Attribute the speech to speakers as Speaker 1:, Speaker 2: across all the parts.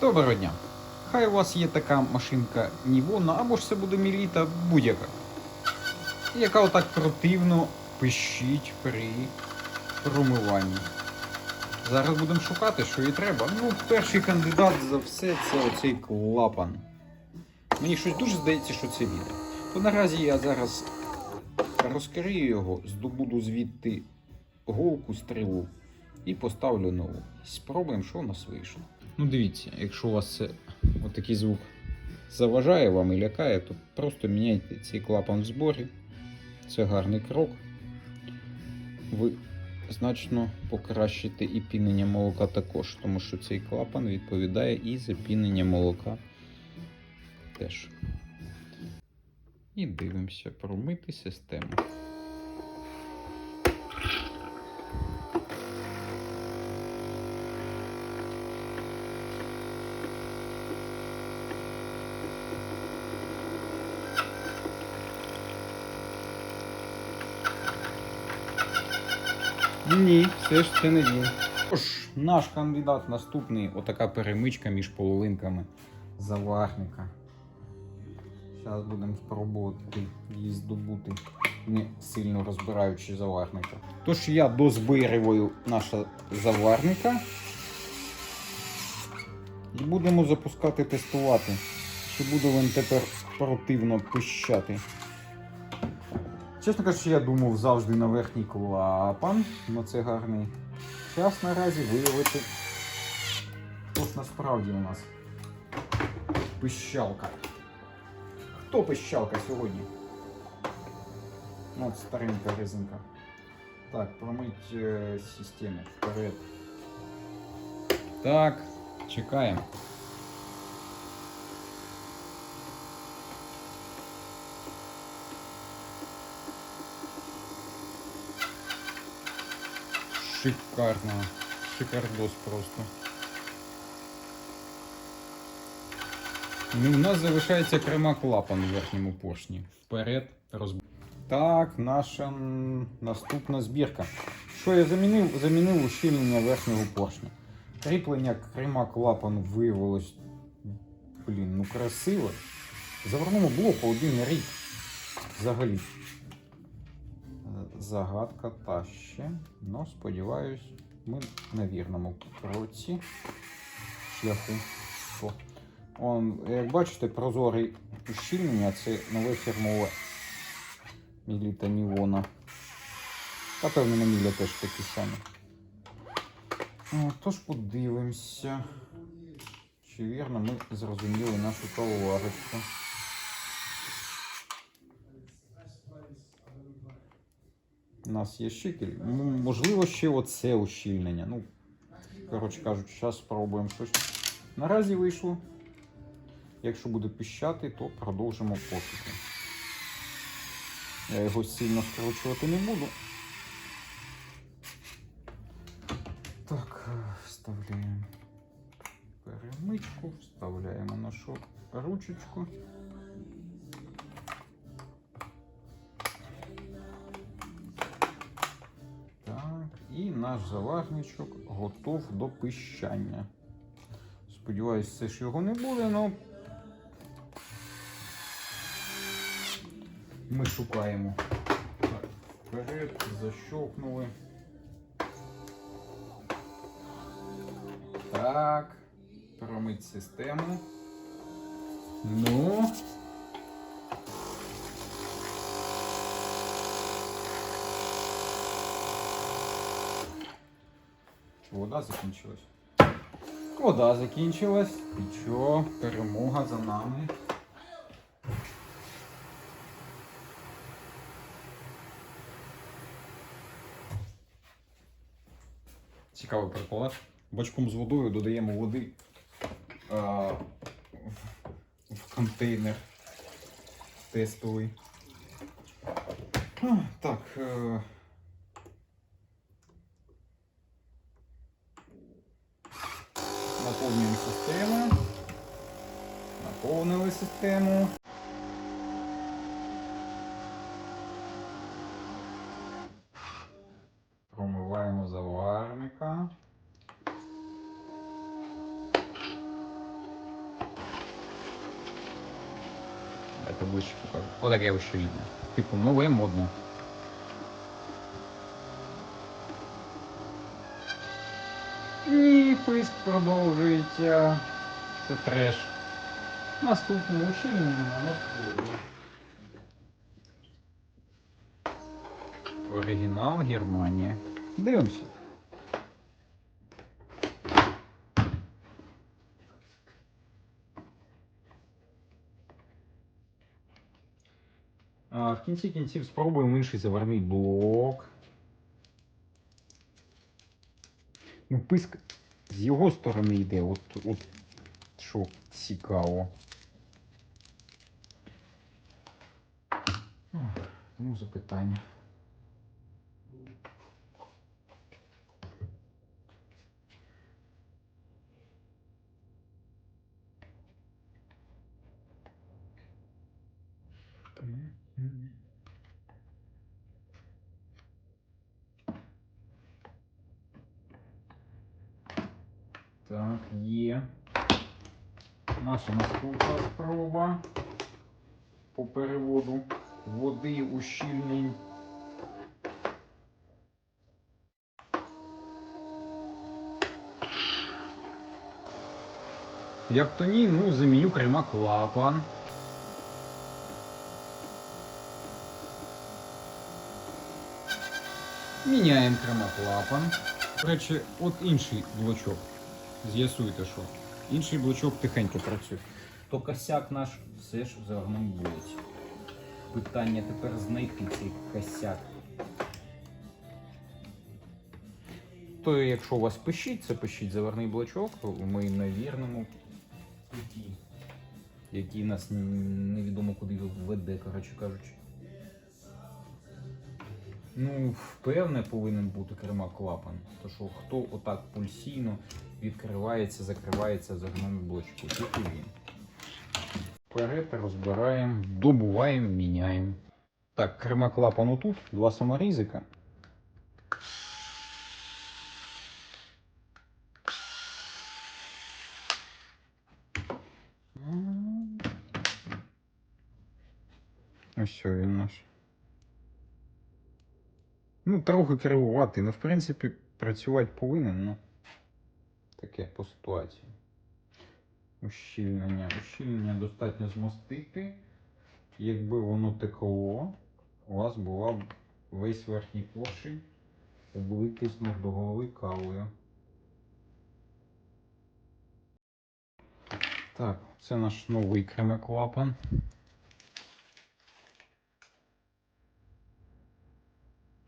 Speaker 1: Доброго дня. Хай у вас є така машинка Нівона, або ж це буде Міліта будь-яка, яка отак противно пищить при промиванні. Зараз будемо шукати, що їй треба. Ну, перший кандидат за все це оцей клапан. Мені щось дуже здається, що це він. То наразі я зараз розкрию його, здобуду звідти голку, стрілу і поставлю нову. Спробуємо, що у нас вийшло. Ну дивіться, якщо у вас отакий звук заважає вам і лякає, то просто міняйте цей клапан в зборі. Це гарний крок. Ви значно покращите і пінення молока також, тому що цей клапан відповідає і за пінення молока теж. І дивимося, промити систему. Ні, все ж це не він. Тож, наш кандидат наступний отака перемичка між половинками заварника. Зараз будемо спробувати її здобути, не сильно розбираючи заварника. Тож я дозбирюю наша заварника. І будемо запускати тестувати, чи буде він тепер противно пищати. Чесно кажучи, я думав завжди на верхній клапан, але це гарний час наразі виявити. Хто ж насправді у нас пищалка. Хто пищалка сьогодні? Ну, От старенька резинка. Так, промить е, систему вперед. Так, чекаємо. Шикарно. Шикардос просто. Ну, у нас залишається крема клапан у верхньому поршні. Вперед розб... Так, наша наступна збірка. Що я замінив? Замінив ущільнення верхнього поршня. Кріплення крема клапану виявилось. Блін, ну красиво. Заверному блоку один рік. Взагалі. Загадка та ще. Ну, сподіваюсь, ми на вірному кроці шляху. Он, як бачите, прозорий ущільнення це нове фірмове Міліта Мівона. Та певно на Міля теж такі самі. Тож подивимося, чи вірно ми зрозуміли нашу кавоварочку. У нас є щикель. М, Можливо, ще оце ущільнення. Ну, коротше кажучи, зараз спробуємо щось. Наразі вийшло. Якщо буде пищати, то продовжимо пошуки. Я його сильно скручувати не буду. Так, вставляємо перемичку, вставляємо нашу ручечку. Наш заварничок готов до пищання. Сподіваюсь, це ж його не буде, але ми шукаємо. Так, вперед, защовкнули. Так, промить систему. Ну. Вода закінчилась. Вода закінчилась. Нічого, перемога за нами. Цікавий прикол. Бачком з водою додаємо води а, в, в контейнер тестовий. А, так. Е, Наповнюємо систему. Наповнили систему. Промиваємо заварника. Це ще покажу. Отаке ось видно. Типу нове модно. Ні, писк продовжується. Це треш. Наступне ущільнення на. Оригінал Германія. Дивимося. В кінці кінців спробуємо інший заварний блок. Ну, писк з його сторони йде, от, от що цікаво. Ну, запитання. Так, є. Наша наступна спроба по переводу води ущільнень. Як то ні, ну заміню крема клапан. Міняємо крема-клапан. До речі, от інший блочок. З'ясуйте, що. Інший блочок тихенько працює. То косяк наш все ж заварному. Питання тепер знайти цей косяк. То якщо у вас пишіть, це пишіть заварний блочок, ми на вірному путі, який нас невідомо куди веде, коротше кажучи. Ну, впевне, повинен бути керма клапан. То що хто отак пульсійно відкривається, закривається в загному блочку. Тільки він. Вперед розбираємо, добуваємо, міняємо. Так, керма клапану тут, два саморізика. Ось він наш. Ну, трохи керувати. Ну, в принципі, працювати повинен, ну. Таке по ситуації. Ущільнення. Ущільнення достатньо змостити. Якби воно текло, у вас була б весь верхній поршень облитий з до голови кавою. Так, це наш новий кремоклапан.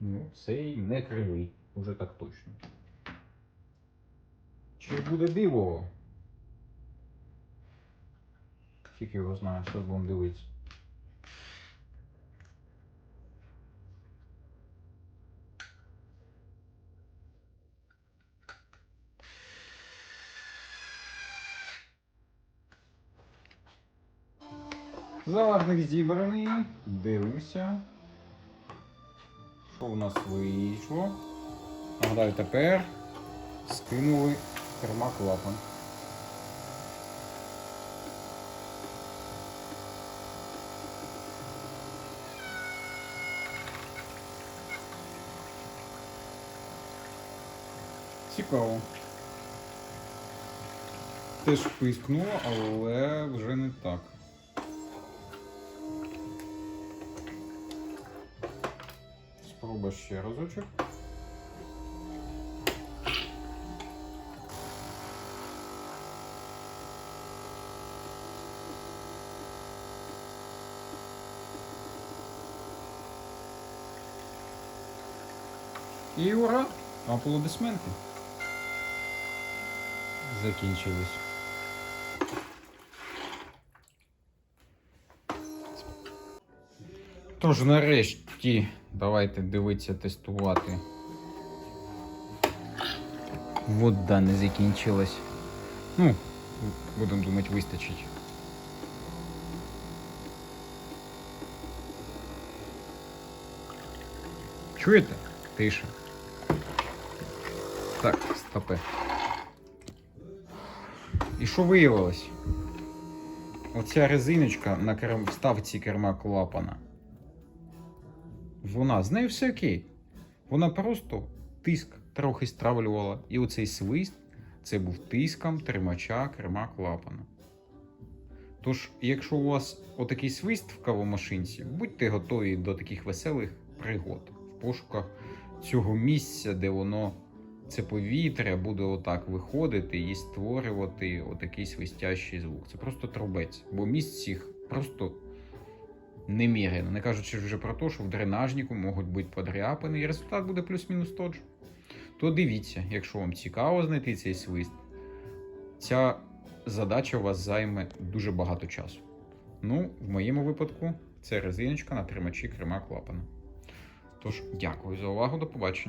Speaker 1: Ну, цей не кривий, уже так точно. Чи буде диво? Тільки його знає, що будемо дивитися. Заварник зібраний. Дивимося. Що в нас вийшло? Нагадаю, тепер скинули керма клапан. Цікаво. Теж пискнуло, але вже не так. Спроба ще разочок. І ура! Аплодисменти. Закінчились. Тож нарешті давайте дивитися, тестувати. Вода не закінчилась. Ну, будемо думати, вистачить. Чуєте? Тише. Так, стопе. І що виявилось? Оця резиночка на керм... вставці керма клапана. Вона з нею все окей. Вона просто тиск трохи стравлювала. І оцей свист це був тиском тримача керма клапана. Тож, якщо у вас отакий свист в кавомашинці, будьте готові до таких веселих пригод в пошуках цього місця, де воно це повітря буде отак виходити і створювати отакий свистящий звук. Це просто трубець, бо місць їх просто неміряно. Не кажучи вже про те, що в дренажнику можуть бути подряпини, і результат буде плюс-мінус тот же. То дивіться, якщо вам цікаво знайти цей свист, ця задача у вас займе дуже багато часу. Ну, в моєму випадку, це резиночка на тримачі крема клапана. Тож, дякую за увагу, до побачення.